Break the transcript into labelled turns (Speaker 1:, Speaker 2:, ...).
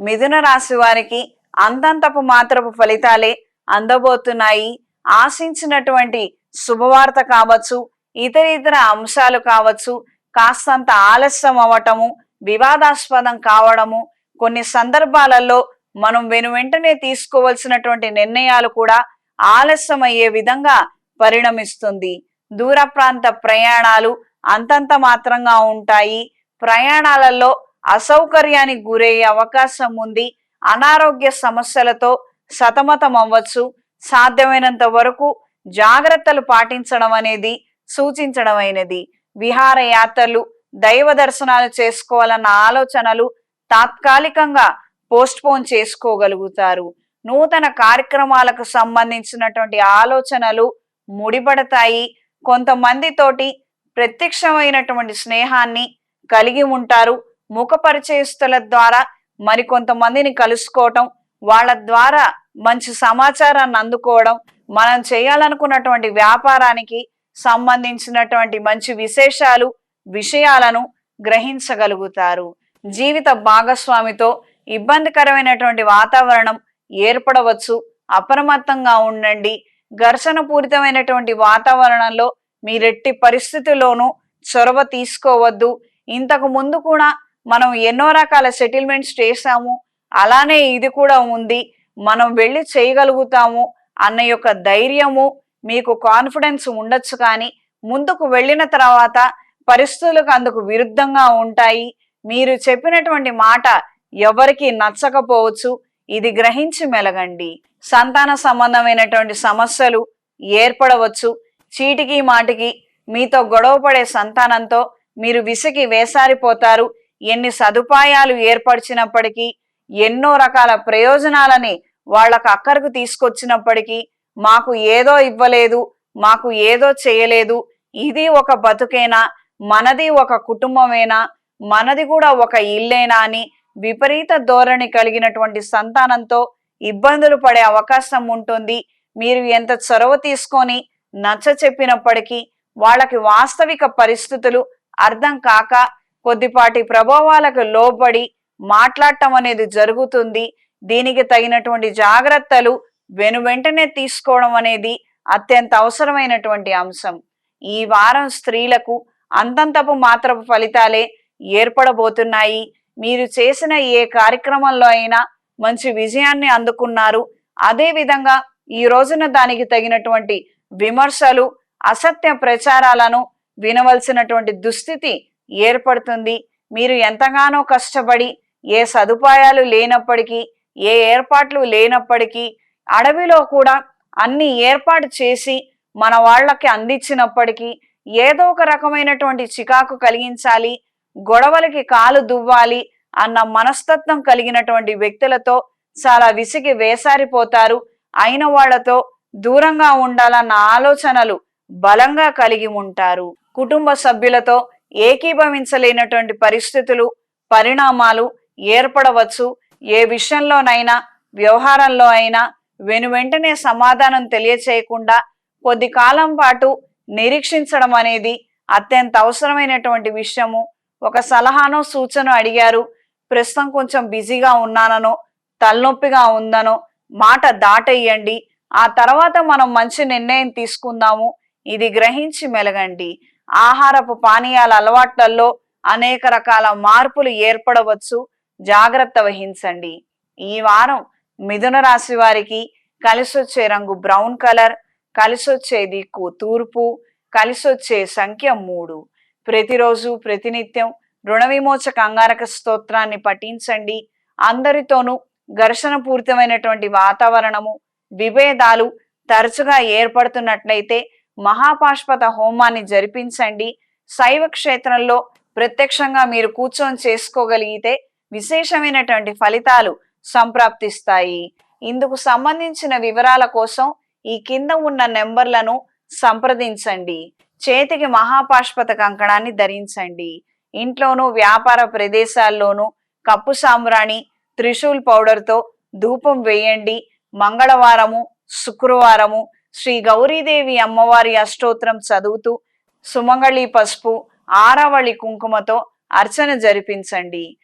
Speaker 1: మిథున రాశి వారికి అంతంతపు మాత్రపు ఫలితాలే అందబోతున్నాయి. ఆశించినటువంటి శుభవార్త కావచ్చు ఇతర ఇతర అంశాలు కావచ్చు కాస్తంత ఆలస్యం అవ్వటము వివాదాస్పదం కావడము కొన్ని సందర్భాలలో మనం వెను వెంటనే తీసుకోవలసినటువంటి నిర్ణయాలు కూడా ఆలస్యం అయ్యే విధంగా పరిణమిస్తుంది. దూర ప్రాంత ప్రయాణాలు అంతంత మాత్రంగా ఉంటాయి. ప్రయాణాలలో అసౌకర్యానికి గురయ్యే అవకాశం ఉంది. అనారోగ్య సమస్యలతో సతమతం అవ్వచ్చు సాధ్యమైనంత వరకు జాగ్రత్తలు పాటించడం అనేది సూచించడమైనది విహారయాత్రలు దైవ దర్శనాలు చేసుకోవాలన్న ఆలోచనలు తాత్కాలికంగా పోస్ట్ పోన్ చేసుకోగలుగుతారు. నూతన కార్యక్రమాలకు సంబంధించినటువంటి ఆలోచనలు ముడిపడతాయి. కొంతమందితోటి ప్రత్యక్షమైనటువంటి స్నేహాన్ని కలిగి ఉంటారు. ముఖ పరిచయస్తుల ద్వారా మరికొంతమందిని కలుసుకోవటం వాళ్ళ ద్వారా మంచి సమాచారాన్ని అందుకోవడం మనం చేయాలనుకున్నటువంటి వ్యాపారానికి సంబంధించినటువంటి మంచి విశేషాలు విషయాలను గ్రహించగలుగుతారు. జీవిత భాగస్వామితో ఇబ్బందికరమైనటువంటి వాతావరణం ఏర్పడవచ్చు. అప్రమత్తంగా ఉండండి. ఘర్షణ పూరితమైనటువంటి వాతావరణంలో మీరెట్టి పరిస్థితుల్లోనూ చొరవ తీసుకోవద్దు. ఇంతకు ముందు కూడా మనం ఎన్నో రకాల సెటిల్మెంట్స్ చేసాము అలానే ఇది కూడా ఉంది. మనం వెళ్ళి చేయగలుగుతాము అన్న యొక్క ధైర్యము మీకు కాన్ఫిడెన్స్ ఉండొచ్చు కానీ ముందుకు వెళ్ళిన తర్వాత పరిస్థితులకు అందుకు విరుద్ధంగా ఉంటాయి. మీరు చెప్పినటువంటి మాట ఎవరికి నచ్చకపోవచ్చు. ఇది గ్రహించి మెలగండి. సంతాన సంబంధమైనటువంటి సమస్యలు ఏర్పడవచ్చు. చీటికి మాటికి మీతో గొడవ పడే సంతానంతో మీరు విసిగి వేసారిపోతారు. ఎన్ని సదుపాయాలు ఏర్పరిచినప్పటికీ ఎన్నో రకాల ప్రయోజనాలని వాళ్ళకు అక్కరకు తీసుకొచ్చినప్పటికీ మాకు ఏదో ఇవ్వలేదు మాకు ఏదో చేయలేదు. ఇది ఒక బతుకేనా? మనది ఒక కుటుంబమేనా? మనది కూడా ఒక ఇల్లేనా అని విపరీత ధోరణి కలిగినటువంటి సంతానంతో ఇబ్బందులు పడే అవకాశం ఉంటుంది. మీరు ఎంత చొరవ తీసుకొని నచ్చ చెప్పినప్పటికీ వాళ్ళకి వాస్తవిక పరిస్థితులు అర్థం కాక కొద్దిపాటి ప్రభావాలకు లోబడి మాట్లాడటం అనేది జరుగుతుంది. దీనికి తగినటువంటి జాగ్రత్తలు వెను వెంటనే తీసుకోవడం అనేది అత్యంత అవసరమైనటువంటి అంశం. ఈ వారం స్త్రీలకు అంతంతపు మాత్రపు ఫలితాలే ఏర్పడబోతున్నాయి. మీరు చేసిన ఏ కార్యక్రమంలో అయినా మంచి విజయాన్ని అందుకున్నారు. అదే విధంగా ఈ రోజున దానికి తగినటువంటి విమర్శలు అసత్య ప్రచారాలను వినవలసినటువంటి దుస్థితి ఏర్పడుతుంది. మీరు ఎంతగానో కష్టపడి ఏ సదుపాయాలు లేనప్పటికీ ఏ ఏర్పాట్లు లేనప్పటికీ అడవిలో కూడా అన్ని ఏర్పాటు చేసి మన వాళ్ళకి అందించినప్పటికీ ఏదో ఒక రకమైనటువంటి చికాకు కలిగించాలి గొడవలకి కాలు దువ్వాలి అన్న మనస్తత్వం కలిగినటువంటి వ్యక్తులతో చాలా విసిగి వేసారిపోతారు. అయిన వాళ్ళతో దూరంగా ఉండాలన్న ఆలోచనలు బలంగా కలిగి ఉంటారు. కుటుంబ సభ్యులతో ఏకీభవించలేనటువంటి పరిస్థితులు పరిణామాలు ఏర్పడవచ్చు. ఏ విషయంలోనైనా వ్యవహారంలో అయినా వెను వెంటనే సమాధానం తెలియచేయకుండా కొద్ది కాలం పాటు నిరీక్షించడం అనేది అత్యంత అవసరమైనటువంటి విషయము. ఒక సలహానో సూచన అడిగారు. ప్రస్తుతం కొంచెం బిజీగా ఉన్నాననో తలనొప్పిగా ఉందనో మాట దాటేయండి. ఆ తర్వాత మనం మంచి నిర్ణయం తీసుకుందాము. ఇది గ్రహించి మెలగండి. ఆహారపు పానీయాల అలవాట్లలో అనేక రకాల మార్పులు ఏర్పడవచ్చు. జాగ్రత్త వహించండి. ఈ వారం మిథున రాశి వారికి కలిసొచ్చే రంగు బ్రౌన్ కలర్ కలిసొచ్చే దిక్కు తూర్పు కలిసొచ్చే సంఖ్య మూడు. ప్రతిరోజు ప్రతినిత్యం రుణ విమోచక అంగారక స్తోత్రాన్ని పఠించండి. అందరితోనూ ఘర్షణ పూరితమైనటువంటి వాతావరణము విభేదాలు తరచుగా ఏర్పడుతున్నట్లయితే మహాపాష్పత హోమాన్ని జరిపించండి. శైవ క్షేత్రంలో ప్రత్యక్షంగా మీరు కూర్చొని చేసుకోగలిగితే విశేషమైనటువంటి ఫలితాలు సంప్రాప్తిస్తాయి. ఇందుకు సంబంధించిన వివరాల కోసం ఈ కింద ఉన్న నెంబర్లను సంప్రదించండి. చేతికి మహాపాష్పత కంకణాన్ని ధరించండి. ఇంట్లోనూ వ్యాపార ప్రదేశాల్లోనూ కప్పు సాంబ్రాణి త్రిశూల్ పౌడర్తో ధూపం వేయండి. మంగళవారము శుక్రవారము శ్రీ గౌరీదేవి అమ్మవారి అష్టోత్రం చదువుతూ సుమంగళి పసుపు ఆరావళి కుంకుమతో అర్చన జరిపించండి.